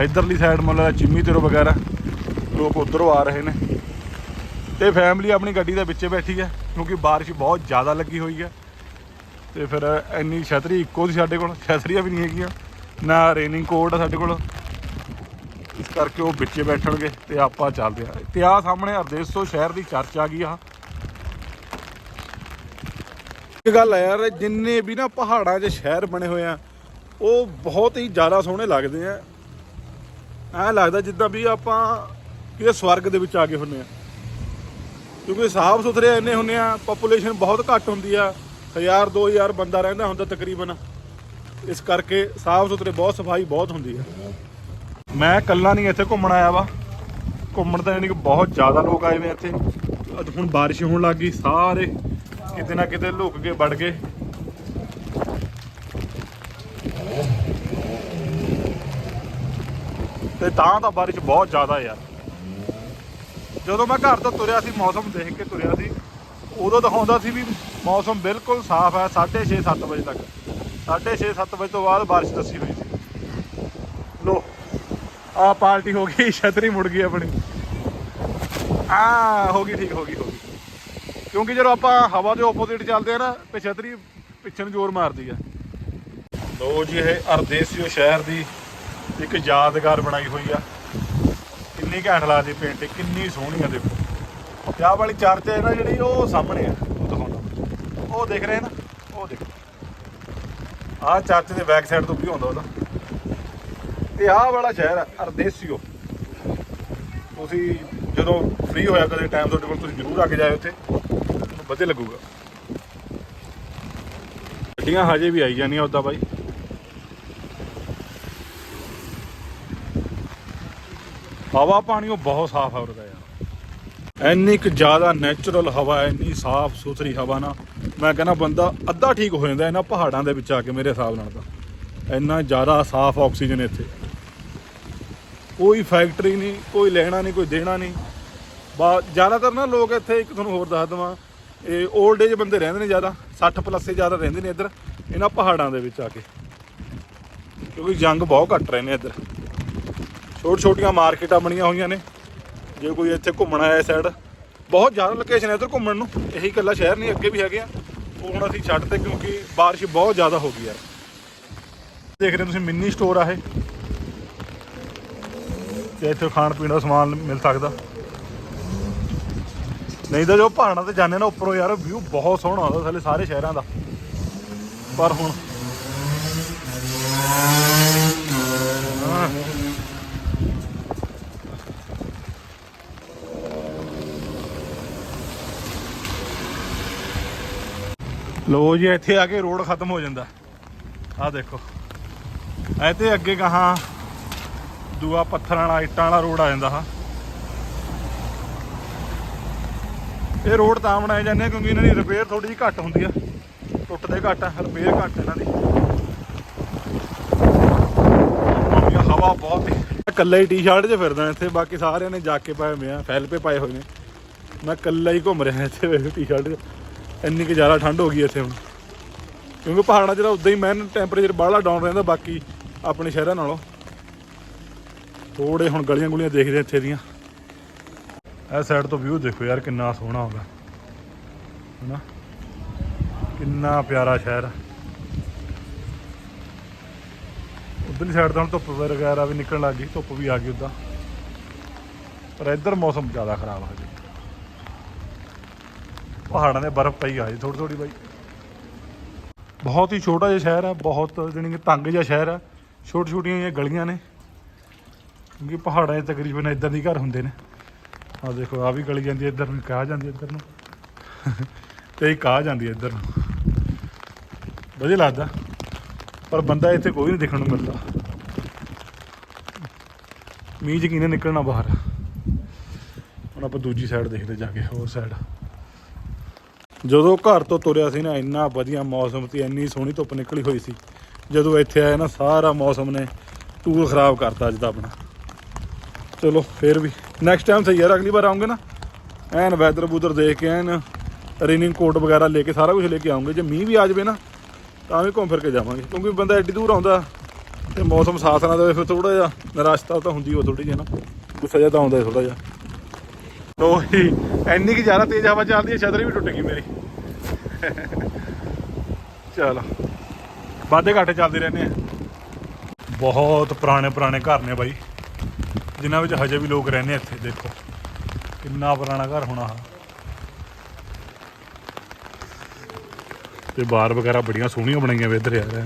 ਇਧਰਲੀ ਸਾਈਡ ਮਤਲਬ ਚਿੰਮੀ ਤਿਰੋ ਵਗੈਰਾ, ਲੋਕ ਉਧਰੋਂ ਆ ਰਹੇ ਨੇ। ਤੇ ਫੈਮਿਲੀ ਆਪਣੀ ਗੱਡੀ ਦੇ ਵਿੱਚ ਬੈਠੀ ਹੈ। ਕਿਉਂਕਿ ਬਾਰਿਸ਼ ਬਹੁਤ ਜ਼ਿਆਦਾ ਲੱਗੀ ਹੋਈ ਹੈ। ਤੇ ਫਿਰ ਇੰਨੀ ਛਤਰੀ ਇੱਕੋ ਸੀ ਸਾਡੇ ਕੋਲ, ਛਤਰੀਆਂ ਵੀ ਨਹੀਂ ਹੈਗੀਆਂ, ਨਾ ਰੇਨਿੰਗ ਕੋਟ ਆ ਸਾਡੇ ਕੋਲ। ਇਸ ਕਰਕੇ ਉਹ ਵਿੱਚੇ ਬੈਠਣਗੇ ਤੇ ਆਪਾਂ ਚੱਲਦੇ ਆ ਤੇ ਆ ਸਾਹਮਣੇ ਅਰਦੇਸੋ ਸ਼ਹਿਰ ਦੀ ਚਰਚ ਆ ਗਈ ਆ। ਇੱਕ ਗੱਲ ਹੈ ਯਾਰ, ਜਿੰਨੇ ਵੀ ਨਾ ਪਹਾੜਾਂ 'ਚ ਸ਼ਹਿਰ ਬਣੇ ਹੋਏ ਆ, ਉਹ ਬਹੁਤ ਹੀ ਜ਼ਿਆਦਾ ਸੋਹਣੇ ਲੱਗਦੇ ਆ। ਐਂ ਲੱਗਦਾ ਜਿੱਦਾਂ ਵੀ ਆਪਾਂ ਕਿਸੇ ਸਵਰਗ ਦੇ ਵਿੱਚ ਆ ਗਏ ਹੁੰਨੇ ਆ। ਕਿਉਂਕਿ ਸਾਫ਼ ਸੁਥਰੇ ਇੰਨੇ ਹੁੰਨੇ ਆ ਪੋਪੂਲੇਸ਼ਨ ਬਹੁਤ ਘੱਟ ਹੁੰਦੀ ਆ। 1000 2000 ਬੰਦਾ ਰਹਿੰਦਾ ਹੁੰਦਾ ਤਕਰੀਬਨ। ਇਸ ਕਰਕੇ ਸਾਫ਼ ਸੁਥਰੇ, ਬਹੁਤ ਸਫ਼ਾਈ ਬਹੁਤ ਹੁੰਦੀ ਆ। ਮੈਂ ਇਕੱਲਾ ਨਹੀਂ ਇੱਥੇ ਘੁੰਮਣ ਆਇਆ ਵਾ। ਘੁੰਮਣ ਤਾਂ ਯਾਨੀ ਕਿ ਬਹੁਤ ਜ਼ਿਆਦਾ ਲੋਕ ਆਏ ਨੇ ਇੱਥੇ। ਅੱਜ ਹੁਣ ਬਾਰਿਸ਼ ਹੋਣ ਲੱਗ ਗਈ, ਸਾਰੇ ਕਿਤੇ ਨਾ ਕਿਤੇ ਲੁਕ ਕੇ ਵੜ ਗਏ। ਤੇ ਤਾਂ ਤਾਂ ਬਾਰਿਸ਼ ਬਹੁਤ ਜ਼ਿਆਦਾ ਯਾਰ ਜਦੋਂ ਮੈਂ ਘਰ ਤੋਂ ਤੁਰਿਆ ਸੀ, ਮੌਸਮ ਦੇਖ ਕੇ ਤੁਰਿਆ ਸੀ, ਉਦੋਂ ਦਿਖਾਉਂਦਾ ਸੀ ਵੀ ਮੌਸਮ ਬਿਲਕੁਲ ਸਾਫ਼ ਹੈ 6:30 7 ਵਜੇ ਤੱਕ। 6:30 7 ਵਜੇ ਤੋਂ ਬਾਅਦ ਬਾਰਿਸ਼ ਦੱਸੀ ਹੋਈ ਸੀ। ਲੋ ਆ ਪਾਰਟੀ ਹੋ ਗਈ, ਛਤਰੀ ਮੁੜ ਗਈ ਆਪਣੀ। ਆ ਹੋ ਗਈ, ਠੀਕ ਹੋ ਗਈ ਹੋ ਗਈ। ਕਿਉਂਕਿ ਜਦੋਂ ਆਪਾਂ ਹਵਾ ਦੇ ਆਪੋਜ਼ਿਟ ਚੱਲਦੇ ਆ ਨਾ, ਤੇ ਛਤਰੀ ਪਿੱਛੇ ਨੂੰ ਜ਼ੋਰ ਮਾਰਦੀ ਆ। ਲੋ ਜੀ, ਇਹ ਅਰਦੇਸੀਓ ਸ਼ਹਿਰ ਦੀ ਇੱਕ ਯਾਦਗਾਰ ਬਣਾਈ ਹੋਈ ਆ। ਕਿੰਨੀ ਘੈਂਟ ਲੱਗਦੀ ਪੇਂਟਿੰਗ ਕਿੰਨੀ ਸੋਹਣੀ ਆ ਦੇਖੋ। ਤੇ ਆਹ ਵਾਲੀ ਚਰਚ ਹੈ ਨਾ ਜਿਹੜੀ ਉਹ ਸਾਹਮਣੇ ਆ, ਉਹ ਦਿਖਾਉਂਦਾ ਉਹ ਦੇਖ ਰਹੇ ਨਾ, ਉਹ ਦੇਖ। ਆਹ ਚਰਚ ਦੇ ਬੈਕ ਸਾਈਡ ਤੋਂ ਵੀ ਆਉਂਦਾ ਉਹਦਾ। ਤੇ ਆਹ ਵਾਲਾ ਸ਼ਹਿਰ ਆ, ਅਰਦੇਸੀਓ। ਤੁਸੀਂ ਜਦੋਂ ਫ੍ਰੀ ਹੋਇਆ ਕਦੇ ਟਾਈਮ ਤੁਹਾਡੇ ਕੋਲ, ਤੁਸੀਂ ਜ਼ਰੂਰ ਆ ਕੇ ਜਾਇਓ ਇੱਥੇ। ਤੁਹਾਨੂੰ ਵਧੀਆ ਲੱਗੂਗਾ। ਗੱਡੀਆਂ ਹਜੇ ਵੀ ਆਈ ਜਾਂਦੀਆਂ ਉਦਾਂ ਬਾਈ। ਹਵਾ ਪਾਣੀ ਉਹ ਬਹੁਤ ਸਾਫ਼ ਆ ਉਰਦਾ ਯਾਰ। ਇੰਨੀ ਕੁ ਜ਼ਿਆਦਾ ਨੈਚੁਰਲ ਹਵਾ ਹੈ, ਇੰਨੀ ਸਾਫ਼ ਸੁਥਰੀ ਹਵਾ ਨਾ ਮੈਂ ਕਹਿੰਦਾ ਬੰਦਾ ਅੱਧਾ ਠੀਕ ਹੋ ਜਾਂਦਾ ਇਹਨਾਂ ਪਹਾੜਾਂ ਦੇ ਵਿੱਚ ਆ ਕੇ ਮੇਰੇ ਹਿਸਾਬ ਨਾਲ ਤਾਂ। ਇੰਨਾ ਜ਼ਿਆਦਾ ਸਾਫ਼ ਆਕਸੀਜਨ ਇੱਥੇ। ਕੋਈ ਫੈਕਟਰੀ ਨਹੀਂ ਕੋਈ ਲੈਣਾ ਨਹੀਂ ਕੋਈ ਦੇਣਾ ਨਹੀਂ। ਬਾ ਜ਼ਿਆਦਾਤਰ ਨਾ ਲੋਕ ਇੱਥੇ ਇੱਕ ਤੁਹਾਨੂੰ ਹੋਰ ਦੱਸ ਦਵਾਂ ਇਹ 올ਡ ਏਜ ਬੰਦੇ ਰਹਿੰਦੇ ਨੇ ਜ਼ਿਆਦਾ 60 ਪਲੱਸ ਜ਼ਿਆਦਾ ਰਹਿੰਦੇ ਨੇ ਇੱਧਰ ਇਹਨਾਂ ਪਹਾੜਾਂ ਦੇ ਵਿੱਚ ਆ ਕੇ। ਕਿਉਂਕਿ ਜੰਗ ਬਹੁਤ ਘੱਟ ਰਹੇ ਨੇ ਇੱਧਰ। ਛੋਟ ਛੋਟੀਆਂ ਮਾਰਕੀਟਾਂ ਬਣੀਆਂ ਹੋਈਆਂ ਨੇ। ਜੇ ਕੋਈ ਇੱਥੇ ਘੁੰਮਣ ਆਇਆ ਸਾਈਡ ਬਹੁਤ ਜ਼ਿਆਦਾ ਲੋਕੇਸ਼ਨ ਹੈ ਇੱਧਰ ਘੁੰਮਣ ਨੂੰ। ਇਹੀ ਇਕੱਲਾ ਸ਼ਹਿਰ ਨਹੀਂ, ਅੱਗੇ ਵੀ ਹੈਗੇ ਆ। ਉਹ ਹੁਣ ਅਸੀਂ ਛੱਡਤੇ ਕਿਉਂਕਿ ਬਾਰਿਸ਼ ਬਹੁਤ ਜ਼ਿਆਦਾ ਹੋ ਗਈ ਯਾਰ ਦੇਖ ਰਹੇ ਹੋ ਤੁਸੀਂ ਮਿੰਨੀ ਸਟੋਰ ਆ ਇਹ। ਤੇ ਇੱਥੇ ਖਾਣ ਪੀਣ ਦਾ ਸਮਾਨ ਮਿਲ ਸਕਦਾ। ਨਹੀਂ ਤਾਂ ਜੋ ਪਹਾੜਾਂ ਤੇ ਜਾਂਦੇ ਨਾ, ਉੱਪਰੋਂ ਯਾਰ ਵਿਊ ਬਹੁਤ ਸੋਹਣਾ ਆਉਂਦਾ ਥੱਲੇ ਸਾਰੇ ਸ਼ਹਿਰਾਂ ਦਾ। ਪਰ ਹੁਣ ਹਾਂ। ਲੋ ਜੀ, ਇੱਥੇ ਆ ਕੇ ਰੋਡ ਖਤਮ ਹੋ ਜਾਂਦਾ। ਆਹ ਦੇਖੋ। ਇੱਥੇ ਅੱਗੇ ਕਹਾਂ ਦੂਆ ਪੱਥਰਾਂ ਵਾਲਾ, ਇੱਟਾਂ ਵਾਲਾ ਰੋਡ ਆ ਜਾਂਦਾ, ਹਾਂ। ਇਹ ਰੋਡ ਤਾਂ ਬਣਾਏ ਜਾਂਦੇ ਆ ਕਿਉਂਕਿ ਇਹਨਾਂ ਦੀ ਰਿਪੇਅਰ ਥੋੜੀ ਜਿਹੀ ਘੱਟ ਹੁੰਦੀ ਆ। ਟੁੱਟਦੇ ਘੱਟ ਆ ਰਿਪੇਅਰ ਘੱਟ ਇਹਨਾਂ ਦੀ। ਹਵਾ ਬਹੁਤ ਹੈ ਇਕੱਲਾ ਹੀ ਟੀ-ਸ਼ਰਟ 'ਚ ਫਿਰਦਾ ਇੱਥੇ, ਬਾਕੀ ਸਾਰਿਆਂ ਨੇ ਜਾ ਕੇ ਪਾਏ ਹੋਏ ਆ ਫੈਲ ਪੇ ਪਾਏ ਹੋਏ ਨੇ। ਮੈਂ ਇਕੱਲਾ ਹੀ ਘੁੰਮ ਰਿਹਾ ਇੱਥੇ ਟੀ-ਸ਼ਰਟ 'ਚ। ਇੰਨੀ ਕਿ ਜ਼ਿਆਦਾ ਠੰਡ ਹੋ ਗਈ ਇੱਥੇ ਹੁਣ। ਕਿਉਂਕਿ ਪਹਾੜਾਂ 'ਚ ਤਾਂ ਉਦਾਂ ਹੀ ਮੈਨ ਟੈਂਪਰੇਚਰ ਬਾਹਲਾ ਡਾਊਨ ਰਹਿੰਦਾ, ਬਾਕੀ ਆਪਣੇ ਸ਼ਹਿਰਾਂ ਨਾਲੋਂ। ਥੋੜੇ ਹੁਣ ਗਲੀਆਂ ਗੁਲੀਆਂ ਦੇਖਦੇ ਇੱਥੇ ਦੀਆਂ। ਇਹ ਸਾਈਡ ਤੋਂ ਵਿਊ ਦੇਖੋ ਯਾਰ, ਕਿੰਨਾ ਸੋਹਣਾ ਹੁੰਦਾ। ਹੈਨਾ? ਕਿੰਨਾ ਪਿਆਰਾ ਸ਼ਹਿਰ ਆ। ਉਧਰਲੀ ਸਾਈਡ ਤੋਂ ਹੁਣ ਧੁੱਪ ਵਗੈਰਾ ਵੀ ਨਿਕਲਣ ਲੱਗ ਗਈ, ਧੁੱਪ ਵੀ ਆ ਗਈ ਉਦਾਂ। ਪਰ ਇੱਧਰ ਮੌਸਮ ਜ਼ਿਆਦਾ ਖਰਾਬ ਆ ਜੀ ਪਹਾੜਾਂ ਦੇ ਬਰਫ਼ ਪਈ ਆ ਜੀ ਥੋੜੀ ਥੋੜੀ ਬਾਈ। ਬਹੁਤ ਹੀ ਛੋਟਾ ਜਿਹਾ ਸ਼ਹਿਰ ਹੈ ਬਹੁਤ ਜਾਣੀ ਕਿ ਤੰਗ ਜਿਹਾ ਸ਼ਹਿਰ ਹੈ ਛੋਟੀ ਛੋਟੀਆਂ ਜਿਹੀਆਂ ਗਲੀਆਂ ਨੇ। ਕਿਉਂਕਿ ਪਹਾੜਾਂ 'ਚ ਤਕਰੀਬਨ ਇਦਾਂ ਦੇ ਘਰ ਹੁੰਦੇ ਨੇ। ਆ ਦੇਖੋ ਆ ਵੀ ਗਲੀ ਜਾਂਦੀ ਹੈ ਇੱਧਰ ਨੂੰ ਕਹਾ ਜਾਂਦੀ ਇੱਧਰ ਨੂੰ। ਤੇ ਇੱਕ ਆ ਜਾਂਦੀ ਹੈ ਇੱਧਰ ਨੂੰ। ਵਧੀਆ ਲੱਗਦਾ। ਪਰ ਬੰਦਾ ਇੱਥੇ ਕੋਈ ਨਹੀਂ ਦੇਖਣ ਨੂੰ ਮਿਲਦਾ। ਮੀਂਹ ਚ ਕਿਨੇ ਨਿਕਲਣਾ ਬਾਹਰ। ਹੁਣ ਆਪਾਂ ਦੂਜੀ ਸਾਈਡ ਦੇਖਦੇ ਜਾ ਕੇ, ਹੋਰ ਸਾਈਡ ਜਦੋਂ ਘਰ ਤੋਂ ਤੁਰਿਆ ਸੀ ਨਾ, ਇੰਨਾ ਵਧੀਆ ਮੌਸਮ ਤੇ ਇੰਨੀ ਸੋਹਣੀ ਧੁੱਪ ਨਿਕਲੀ ਹੋਈ ਸੀ। ਜਦੋਂ ਇੱਥੇ ਆਇਆ ਨਾ, ਸਾਰਾ ਮੌਸਮ ਨੇ ਟੂਰ ਖਰਾਬ ਕਰਤਾ ਅੱਜ ਦਾ ਆਪਣਾ। ਚਲੋ, ਫੇਰ ਵੀ। ਨੈਕਸਟ ਟਾਈਮ ਸਹੀ ਯਾਰ ਅਗਲੀ ਵਾਰ ਆਉਂਗੇ ਨਾ। ਐਨ ਵੈਦਰ ਬੂਦਰ ਦੇਖ ਕੇ ਐਨ ਰੇਨਿੰਗ ਕੋਟ ਵਗੈਰਾ ਲੈ ਕੇ ਸਾਰਾ ਕੁਝ ਲੈ ਕੇ ਆਉਂਗੇ। ਜੇ ਮੀਂਹ ਵੀ ਆ ਜਾਵੇ ਨਾ, ਤਾਂ ਵੀ ਘੁੰਮ ਫਿਰ ਕੇ ਜਾਵਾਂਗੇ। ਕਿਉਂਕਿ ਬੰਦਾ ਐਡੀ ਦੂਰ ਆਉਂਦਾ ਤੇ ਮੌਸਮ ਸਾਥ ਨਾ ਦੇਵੇ, ਫਿਰ ਥੋੜਾ ਜਿਹਾ ਨਿਰਾਸ਼ਤਾ ਤਾਂ ਹੁੰਦੀ ਉਹ ਥੋੜੀ ਜਿਹੀ ਨਾ। ਗੁੱਸਾ ਜਿਹਾ ਤਾਂ ਆਉਂਦਾ ਥੋੜਾ ਜਿਹਾ। ਲੋ ਹੀ ਇੰਨੀ ਕਿ ਜ਼ਿਆਦਾ ਤੇਜ਼ ਹਵਾ ਚੱਲਦੀ ਹੈ ਛਤਰੀ ਵੀ ਟੁੱਟ ਗਈ ਮੇਰੀ। ਚਲ, ਵਾਧੇ ਘਾਟੇ ਚੱਲਦੇ ਰਹਿੰਦੇ ਆ। ਬਹੁਤ ਪੁਰਾਣੇ ਪੁਰਾਣੇ ਘਰ ਨੇ ਬਾਈ, ਜਿਨ੍ਹਾਂ ਵਿੱਚ ਹਜੇ ਵੀ ਲੋਕ ਰਹਿੰਦੇ ਇੱਥੇ, ਦੇਖੋ। ਕਿੰਨਾ ਪੁਰਾਣਾ ਘਰ ਹੋਣਾ ਆ ਤੇ ਬਾਰ ਵਗੈਰਾ ਬੜੀਆਂ ਸੋਹਣੀਆਂ ਬਣਾਈਆਂ ਵੇ ਇੱਧਰ ਯਾਰ।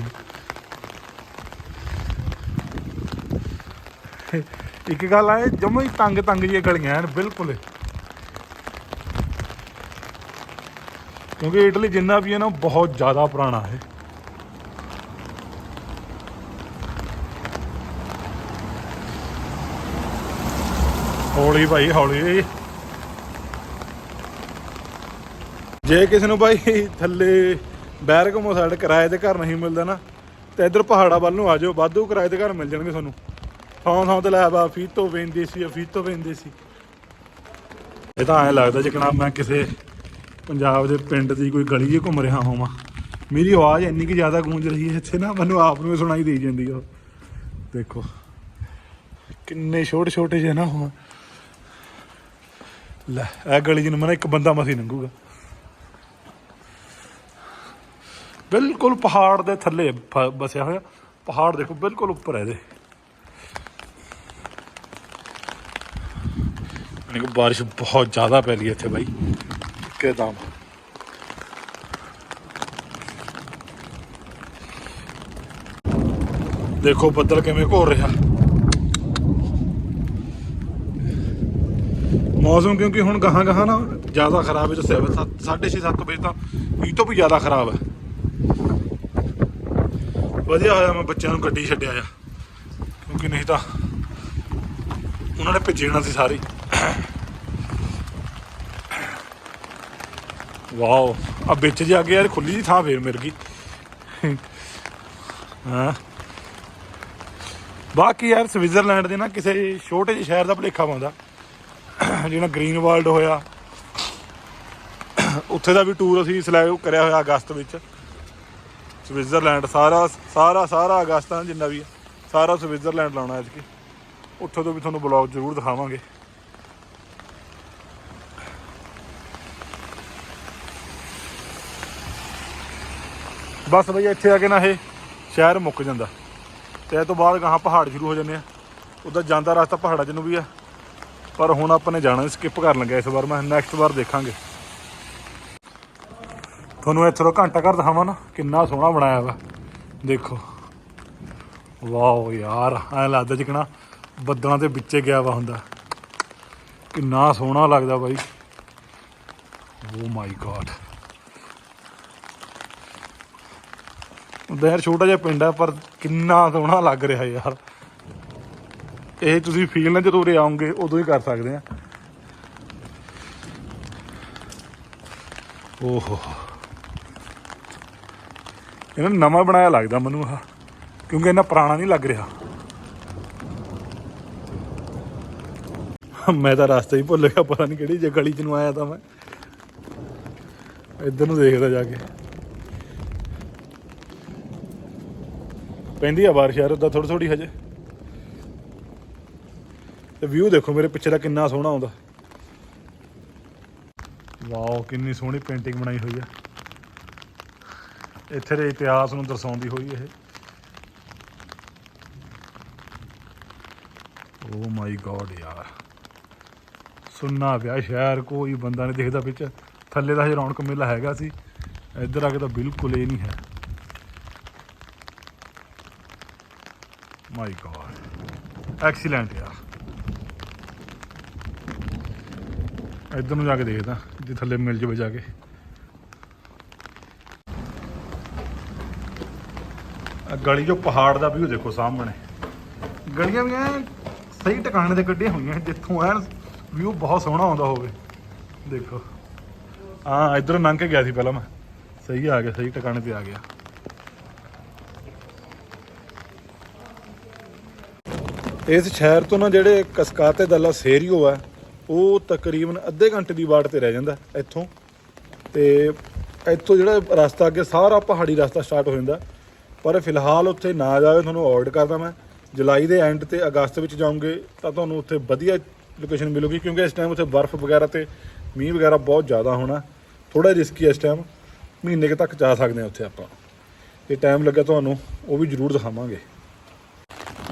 ਇੱਕ ਗੱਲ ਆ ਜਮਾ ਹੀ ਤੰਗ ਤੰਗ ਜਿਹੀਆਂ ਗਲੀਆਂ ਐਨ ਬਿਲਕੁਲ। ਕਿਉਂਕਿ ਇਟਲੀ ਜਿੰਨਾ ਵੀ ਹੈ ਨਾ, ਬਹੁਤ ਜ਼ਿਆਦਾ ਪੁਰਾਣਾ ਹੈ। ਹੌਲੀ ਭਾਈ, ਹੌਲੀ। ਜੇ ਕਿਸੇ ਨੂੰ ਭਾਈ ਥੱਲੇ ਬੈਰਕਮੋ ਸਾਈਡ ਕਿਰਾਏ ਦੇ ਘਰ ਨਹੀਂ ਮਿਲਦਾ ਨਾ, ਤੇ ਇਧਰ ਪਹਾੜਾਂ ਵੱਲ ਨੂੰ ਆ ਜਾਓ, ਵਾਧੂ ਕਿਰਾਏ ਦੇ ਘਰ ਮਿਲ ਜਾਣਗੇ ਤੁਹਾਨੂੰ। ਥਾਂ ਥਾਂ ਤੇ ਲੈ ਬਾ ਫੀਤੋ ਵੇਂਦੇ ਸੀ, ਫੀਤੋ ਵੇਂਦੇ ਸੀ। ਇਹ ਤਾਂ ਐਂ ਲੱਗਦਾ ਜਿਕਣਾ ਮੈਂ ਕਿਸੇ ਪੰਜਾਬ ਦੇ ਪਿੰਡ ਦੀ ਕੋਈ ਗਲੀ 'ਚ ਘੁੰਮ ਰਿਹਾ ਹੋਵਾਂ। ਮੇਰੀ ਆਵਾਜ਼ ਇੰਨੀ ਕਿ ਜ਼ਿਆਦਾ ਗੂੰਜ ਰਹੀ ਹੈ ਇੱਥੇ ਨਾ, ਮੈਨੂੰ ਆਪ ਨੂੰ ਸੁਣਾਈ ਦੇਈ ਜਾਂਦੀ ਆ। ਦੇਖੋ, ਕਿੰਨੇ ਛੋਟੇ ਛੋਟੇ ਜਿਹੇ ਨਾ ਹੋਣ ਲੈ, ਇਹ ਗਲੀ 'ਚ ਮਨਾ ਇੱਕ ਬੰਦਾ ਮਸੀ ਲੰਘੂਗਾ। ਬਿਲਕੁਲ ਪਹਾੜ ਦੇ ਥੱਲੇ ਫ- ਬਸਿਆ ਹੋਇਆ। ਪਹਾੜ ਦੇਖੋ, ਬਿਲਕੁਲ ਉੱਪਰ ਹੈ ਇਹਦੇ। ਮੈਨੂੰ ਬਾਰਿਸ਼ ਬਹੁਤ ਜ਼ਿਆਦਾ ਪੈ ਰਹੀ ਹੈ ਇੱਥੇ ਬਾਈ। ਇੱਕਦਮ ਦੇਖੋ ਬੱਦਲ ਕਿਵੇਂ ਘੋਰ ਰਿਹਾ। ਮੌਸਮ ਕਿਉਂਕਿ ਹੁਣ ਗਾਹਾਂ ਗਾਹਾਂ ਨਾ ਜ਼ਿਆਦਾ ਖਰਾਬ ਹੈ ਦੱਸਿਆ ਹੋਇਆ 6:30 7 ਵਜੇ ਤਾਂ ਇਹ ਤੋਂ ਵੀ ਜ਼ਿਆਦਾ ਖਰਾਬ ਹੈ। ਵਧੀਆ ਹੋਇਆ ਮੈਂ ਬੱਚਿਆਂ ਨੂੰ ਗੱਡੀ ਛੱਡਿਆ ਆ। ਕਿਉਂਕਿ ਨਹੀਂ ਤਾਂ ਉਹਨਾਂ ਨੇ ਭੇਜਣਾ ਸੀ ਸਾਰੇ। ਵਾਓ। ਆ ਵਿੱਚ ਜਾ ਕੇ ਯਾਰ ਖੁੱਲੀ ਜੀ ਥਾਂ ਫੇਰ ਮਿਲ ਗਈ। ਹਾਂ। ਬਾਕੀ ਯਾਰ ਸਵਿਟਜ਼ਰਲੈਂਡ ਦੇ ਨਾ ਕਿਸੇ ਛੋਟੇ ਜਿਹੇ ਸ਼ਹਿਰ ਦਾ ਭਲੇਖਾ ਪਾਉਂਦਾ। ਜਿਹੜਾ ਗ੍ਰੀਨ ਵਰਲਡ ਹੋਇਆ। ਉੱਥੇ ਦਾ ਵੀ ਟੂਰ ਅਸੀਂ ਸਿਲੈਕਟ ਕਰਿਆ ਹੋਇਆ ਅਗਸਤ ਵਿੱਚ। ਸਵਿਟਜ਼ਰਲੈਂਡ, ਸਾਰਾ ਸਾਰਾ ਸਾਰਾ ਅਗਸਤ ਜਿੰਨਾ ਵੀ ਸਾਰਾ ਸਵਿਟਜ਼ਰਲੈਂਡ ਲਾਉਣਾ ਐਤਕੀ ਉੱਥੋਂ ਤੋਂ ਵੀ ਤੁਹਾਨੂੰ ਬਲੌਗ ਜ਼ਰੂਰ ਦਿਖਾਵਾਂਗੇ। ਬਸ ਬਈ ਇੱਥੇ ਆ ਕੇ ਨਾ ਇਹ ਸ਼ਹਿਰ ਮੁੱਕ ਜਾਂਦਾ। ਤੇ ਇਹ ਤੋਂ ਬਾਅਦ ਗਾਹਾਂ ਪਹਾੜ ਸ਼ੁਰੂ ਹੋ ਜਾਂਦੇ ਆ। ਉਧਰ ਜਾਂਦਾ ਰਸਤਾ ਪਹਾੜਾਂ 'ਚ ਨੂੰ ਵੀ ਆ। ਪਰ ਹੁਣ ਆਪਾਂ ਨੇ ਜਾਣਾ ਸਕਿਪ ਕਰਨ ਲੱਗਿਆ ਇਸ ਵਾਰ, ਮੈਂ ਨੈਕਸਟ ਵਾਰ ਦੇਖਾਂਗੇ। ਤੁਹਾਨੂੰ ਇੱਥੇ ਦਾ ਘੰਟਾ ਘਰ ਦਿਖਾਵਾਂ ਨਾ, ਕਿੰਨਾ ਸੋਹਣਾ ਬਣਾਇਆ ਵਾ। ਦੇਖੋ। ਵਾਓ ਯਾਰ, ਐ ਲੱਗਦਾ ਜਿਕਣਾ ਬੱਦਲਾਂ ਦੇ ਵਿੱਚੇ ਗਿਆ ਵਾ ਹੁੰਦਾ। ਕਿੰਨਾ ਸੋਹਣਾ ਲੱਗਦਾ ਬਾਈ। ਓ ਮਾਈ ਗॉड ਉਹਦਾ ਯਾਰ, ਛੋਟਾ ਜਿਹਾ ਪਿੰਡ ਆ, ਪਰ ਕਿੰਨਾ ਸੋਹਣਾ ਲੱਗ ਰਿਹਾ ਯਾਰ। ਇਹ ਤੁਸੀਂ ਫੀਲ ਨਾ ਜਦੋਂ ਉਰੇ ਆਉਂਗੇ ਉਦੋਂ ਹੀ ਕਰ ਸਕਦੇ ਆ। ਓਹੋ। ਇਹਨਾਂ ਨੇ ਨਵਾਂ ਬਣਾਇਆ ਲੱਗਦਾ ਮੈਨੂੰ ਆਹ, ਕਿਉਂਕਿ ਇਹਨਾਂ ਪੁਰਾਣਾ ਨਹੀਂ ਲੱਗ ਰਿਹਾ। ਮੈਂ ਤਾਂ ਰਸਤਾ ਹੀ ਭੁੱਲ ਗਿਆ, ਪਤਾ ਨਹੀਂ ਕਿਹੜੀ ਜੇ ਗਲੀ ਚ ਨੂੰ ਆਇਆ ਤਾਂ ਮੈਂ। ਇੱਧਰ ਨੂੰ ਦੇਖਦਾ ਜਾ ਕੇ। ਪੈਂਦੀ ਆ ਬਾਰਿਸ਼ ਯਾਰ ਉਦਾਂ ਥੋੜੀ ਥੋੜੀ ਹਜੇ। ਤੇ ਵਿਊ ਦੇਖੋ ਮੇਰੇ ਪਿੱਛੇ ਦਾ ਕਿੰਨਾ ਸੋਹਣਾ ਆਉਂਦਾ। ਵਾਓ, ਕਿੰਨੀ ਸੋਹਣੀ ਪੇਂਟਿੰਗ ਬਣਾਈ ਹੋਈ ਆ। ਇੱਥੇ ਦੇ ਇਤਿਹਾਸ ਨੂੰ ਦਰਸਾਉਂਦੀ ਹੋਈ ਇਹ। ਓ ਮਾਈ ਗॉड ਯਾਰ। ਸੁਣਨਾ ਪਿਆ ਸ਼ਹਿਰ, ਕੋਈ ਬੰਦਾ ਨਹੀਂ ਦੇਖਦਾ ਵਿੱਚ ਥੱਲੇ ਦਾ ਹੀ ਰੌਣਕ ਮੇਲਾ ਹੈਗਾ ਸੀ। ਇੱਧਰ ਆ ਕੇ ਤਾਂ ਬਿਲਕੁਲ ਇਹ ਨਹੀਂ ਹੈ। ਮਾਈ ਗॉड ਐਕਸੀਲੈਂਟ ਯਾਰ। ਇੱਧਰ ਨੂੰ ਜਾ ਕੇ ਦੇਖਦਾ ਜੇ ਥੱਲੇ ਮਿਲ ਜਾਵੇ ਜਾ ਕੇ। ਗਲੀ ਜੋ ਪਹਾੜ ਦਾ ਵੀਊ ਦੇਖੋ ਸਾਹਮਣੇ। ਗਲੀਆਂ ਵੀ ਐਨ ਸਹੀ ਟਿਕਾਣੇ ਤੇ ਕੱਢੀਆਂ ਹੋਈਆਂ, ਜਿੱਥੋਂ ਐਨ ਵੀਊ ਬਹੁਤ ਸੋਹਣਾ ਆਉਂਦਾ ਹੋਵੇ। ਦੇਖੋ। ਹਾਂ, ਇਧਰੋਂ ਲੰਘ ਕੇ ਗਿਆ ਸੀ ਪਹਿਲਾਂ ਮੈਂ। ਸਹੀ ਆ ਗਿਆ, ਸਹੀ ਟਿਕਾਣੇ ਤੇ ਆ ਗਿਆ। ਇਸ ਸ਼ਹਿਰ ਤੋਂ ਨਾ ਜਿਹੜੇ ਕਸਕਾਤੇ ਦਲਾ ਸੇਰੀਓ ਆ, ਉਹ ਤਕਰੀਬਨ ਅੱਧੇ ਘੰਟੇ ਦੀ ਵਾਟ ਤੇ ਰਹਿ ਜਾਂਦਾ ਇੱਥੋਂ। ਤੇ ਇੱਥੋਂ ਜਿਹੜਾ ਰਸਤਾ ਅੱਗੇ ਸਾਰਾ ਪਹਾੜੀ ਰਸਤਾ ਸਟਾਰਟ ਹੋ ਜਾਂਦਾ। ਪਰ ਫਿਲਹਾਲ ਉੱਥੇ ਨਾ ਜਾਵੇ, ਤੁਹਾਨੂੰ ਅਵੋਇਡ ਕਰਦਾ ਮੈਂ। ਜੁਲਾਈ ਦੇ ਐਂਡ ਤੇ ਅਗਸਤ ਵਿੱਚ ਜਾਓਗੇ, ਤਾਂ ਤੁਹਾਨੂੰ ਉੱਥੇ ਵਧੀਆ ਲੋਕੇਸ਼ਨ ਮਿਲੂਗੀ, ਕਿਉਂਕਿ ਇਸ ਟਾਈਮ ਉੱਥੇ ਬਰਫ਼ ਵਗੈਰਾ ਤੇ ਮੀਂਹ ਵਗੈਰਾ ਬਹੁਤ ਜ਼ਿਆਦਾ ਹੋਣਾ। ਥੋੜਾ ਰਿਸਕੀ ਇਸ ਟਾਈਮ ਮਹੀਨੇ ਕੁ ਤੱਕ ਜਾ ਸਕਦੇ ਹਾਂ ਉੱਥੇ ਆਪਾਂ। ਤੇ ਟਾਈਮ ਲੱਗਾ ਤੁਹਾਨੂੰ, ਉਹ ਵੀ ਜ਼ਰੂਰ ਦਿਖਾਵਾਂਗੇ।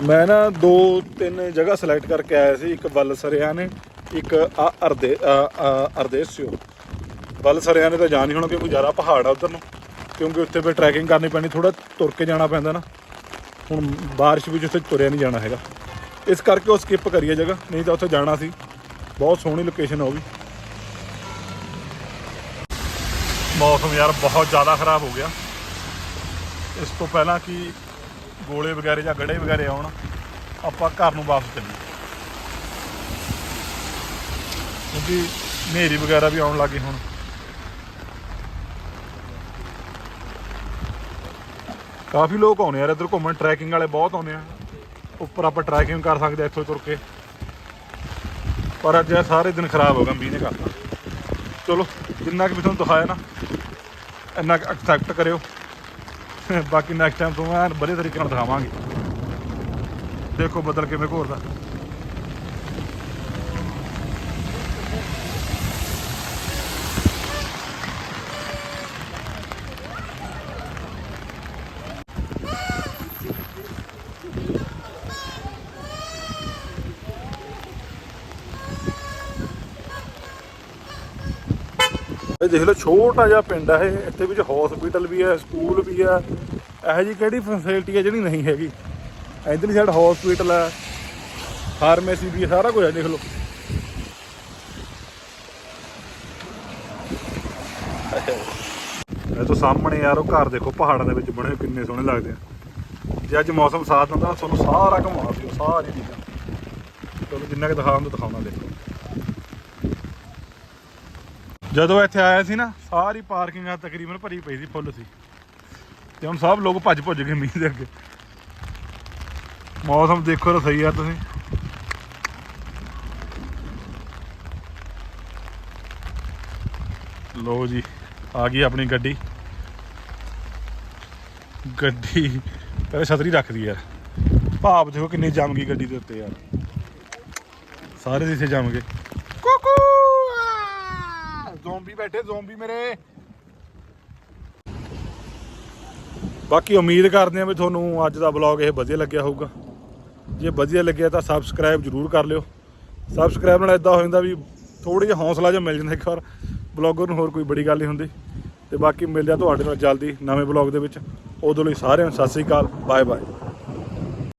ਮੈਂ ਨਾ ਦੋ ਤਿੰਨ ਜਗ੍ਹਾ ਸਿਲੈਕਟ ਕਰਕੇ ਆਇਆ ਸੀ, ਇੱਕ ਵੱਲ ਸਰਿਆ ਨੇ ਇੱਕ ਆ ਅਰਦੇ, ਆ- ਆ, ਅਰਦੇਸਿਓ। ਵੱਲ ਸਰਿਆ ਨੇ ਤਾਂ ਜਾਣ ਨਹੀਂ ਹੋਣਾ ਕਿਉਂਕਿ ਜ਼ਿਆਦਾ ਪਹਾੜ ਆ ਉਧਰ ਨੂੰ, ਕਿਉਂਕਿ ਉੱਥੇ ਫਿਰ ਟਰੈਕਿੰਗ ਕਰਨੀ ਪੈਣੀ ਥੋੜਾ ਤੁਰ ਕੇ ਜਾਣਾ ਪੈਂਦਾ ਨਾ। ਹੁਣ ਬਾਰਿਸ਼ ਵਿੱਚ ਉੱਥੇ ਤੁਰਿਆ ਨਹੀਂ ਜਾਣਾ ਹੈਗਾ। ਇਸ ਕਰਕੇ ਉਹ ਸਕਿਪ ਕਰੀਏ ਜਗ੍ਹਾ, ਨਹੀਂ ਤਾਂ ਉੱਥੇ ਜਾਣਾ ਸੀ। ਬਹੁਤ ਸੋਹਣੀ ਲੋਕੇਸ਼ਨ ਆ ਉਹ ਵੀ। ਮੌਸਮ ਯਾਰ ਬਹੁਤ ਜ਼ਿਆਦਾ ਖਰਾਬ ਹੋ ਗਿਆ। ਇਸ ਤੋਂ ਪਹਿਲਾਂ ਕਿ ਗੋਲੇ ਵਗੈਰੇ ਜਾਂ ਗੜੇ ਵਗੈਰੇ ਆਉਣ, ਆਪਾਂ ਘਰ ਨੂੰ ਵਾਪਸ ਚੱਲੀਏ। ਕਿਉਂਕਿ ਹਨੇਰੀ ਵਗੈਰਾ ਵੀ ਆਉਣ ਲੱਗੀ ਹੁਣ। ਕਾਫੀ ਲੋਕ ਆਉਂਦੇ ਯਾਰ, ਇੱਧਰ ਘੁੰਮਣ ਟਰੈਕਿੰਗ ਵਾਲੇ ਬਹੁਤ ਆਉਂਦੇ ਆ। ਉੱਪਰ ਆਪਾਂ ਟਰੈਕਿੰਗ ਕਰ ਸਕਦੇ ਆ ਇੱਥੋਂ ਤੁਰ ਕੇ। ਪਰ ਅੱਜ ਸਾਰੇ ਦਿਨ ਖਰਾਬ ਹੋ ਗਏ, ਮੀਂਹ ਨੇ ਕਰਤਾ। ਚਲੋ, ਜਿੰਨਾ ਕਿ ਵੀ ਤੁਹਾਨੂੰ ਦਿਖਾਇਆ ਨਾ, ਇੰਨਾ ਐਕਸੈਪਟ ਕਰਿਓ। ਬਾਕੀ ਨੈਕਸਟ ਟਾਈਮ ਤੋਂ ਮੈਂ ਵਧੀਆ ਤਰੀਕੇ ਨਾਲ ਦਿਖਾਵਾਂਗੇ। ਦੇਖੋ ਬਦਲ ਕਿਵੇਂ ਘੋਰਦਾ ਇਹ ਦੇਖ ਲਓ, ਛੋਟਾ ਜਿਹਾ ਪਿੰਡ ਹੈ ਇਹ। ਇੱਥੇ ਵਿੱਚ ਹਸਪੀਟਲ ਵੀ ਹੈ ਸਕੂਲ ਵੀ ਹੈ ਇਹੋ ਜੀ ਕਿਹੜੀ ਫੈਸਿਲਿਟੀ ਹੈ ਜਿਹੜੀ ਨਹੀਂ ਹੈਗੀ? ਇਧਰਲੀ ਸਾਈਡ ਹਸਪੀਟਲ ਹੈ ਫਾਰਮੇਸੀ ਵੀ ਸਾਰਾ ਕੁਝ ਹੈ ਦੇਖ ਲਓ। ਇਹ ਤੋਂ ਸਾਹਮਣੇ ਯਾਰ, ਉਹ ਘਰ ਦੇਖੋ, ਪਹਾੜਾਂ ਦੇ ਵਿੱਚ ਬਣੇ ਹੋਏ, ਕਿੰਨੇ ਸੋਹਣੇ ਲੱਗਦੇ ਆ। ਜੇ ਅੱਜ ਮੌਸਮ ਸਾਥ ਦਿੰਦਾ ਤੁਹਾਨੂੰ ਸਾਰਾ ਘੁਮਾ ਦਿਓ, ਸਾਰੀ ਚੀਜ਼ਾਂ। ਚਲੋ, ਜਿੰਨਾ ਕਿ ਦਿਖਾਉਣ ਤੋਂ ਦਿਖਾਉਣਾ ਦੇਖੋ। ਜਦੋਂ ਇੱਥੇ ਆਇਆ ਸੀ ਨਾ, ਸਾਰੀ ਪਾਰਕਿੰਗ ਆ ਤਕਰੀਬਨ ਭਰੀ ਪਈ ਸੀ ਫੁੱਲ ਸੀ। ਤੇ ਹੁਣ ਸਭ ਲੋਕ ਭੱਜ ਭੁੱਜ ਗਏ ਮੀਂਹ ਦੇ ਅੱਗੇ। ਮੌਸਮ ਦੇਖੋ ਤਾਂ ਸਹੀ ਆ ਤੁਸੀਂ। ਲੋ ਜੀ, ਆ ਗਈ ਆਪਣੀ ਗੱਡੀ। ਗੱਡੀ ਪਹਿਲੇ ਛਤਰੀ ਰੱਖਦੀ ਯਾਰ। ਭਾਪ ਦੇਖੋ ਕਿੰਨੀ ਜੰਮ ਗਈ ਗੱਡੀ ਦੇ ਉੱਤੇ ਯਾਰ। ਸਾਰੇ ਦੇ ਜੰਮ ਗਏ। ਜ਼ੋਂਬੀ ਬੈਠੇ, ਜ਼ੋਂਬੀ ਮੇਰੇ। ਬਾਕੀ ਉਮੀਦ ਕਰਦੇ ਹਾਂ ਵੀ ਤੁਹਾਨੂੰ ਅੱਜ ਦਾ ਵਲੌਗ ਇਹ ਵਧੀਆ ਲੱਗਿਆ ਹੋਊਗਾ। ਜੇ ਵਧੀਆ ਲੱਗਿਆ ਤਾਂ ਸਬਸਕ੍ਰਾਈਬ ਜ਼ਰੂਰ ਕਰ ਲਿਓ। ਸਬਸਕ੍ਰਾਈਬ ਨਾਲ ਇਦਾਂ ਹੋ ਜਾਂਦਾ ਵੀ ਥੋੜੀ ਜਿਹਾ ਹੌਸਲਾ ਜਿਹਾ ਮਿਲ ਜਾਂਦਾ ਇੱਕ ਵਾਰ। ਬਲੌਗਰ ਨੂੰ ਹੋਰ ਕੋਈ ਬੜੀ ਗੱਲ ਨਹੀਂ ਹੁੰਦੀ। ਤੇ ਬਾਕੀ ਮਿਲਦੇ ਆ ਤੁਹਾਡੇ ਨਾਲ ਜਲਦੀ ਨਵੇਂ ਬਲੌਗ ਦੇ ਵਿੱਚ। ਉਦੋਂ ਲਈ ਸਾਰਿਆਂ ਨੂੰ ਸਤਿ ਸ੍ਰੀ ਅਕਾਲ ਬਾਏ ਬਾਏ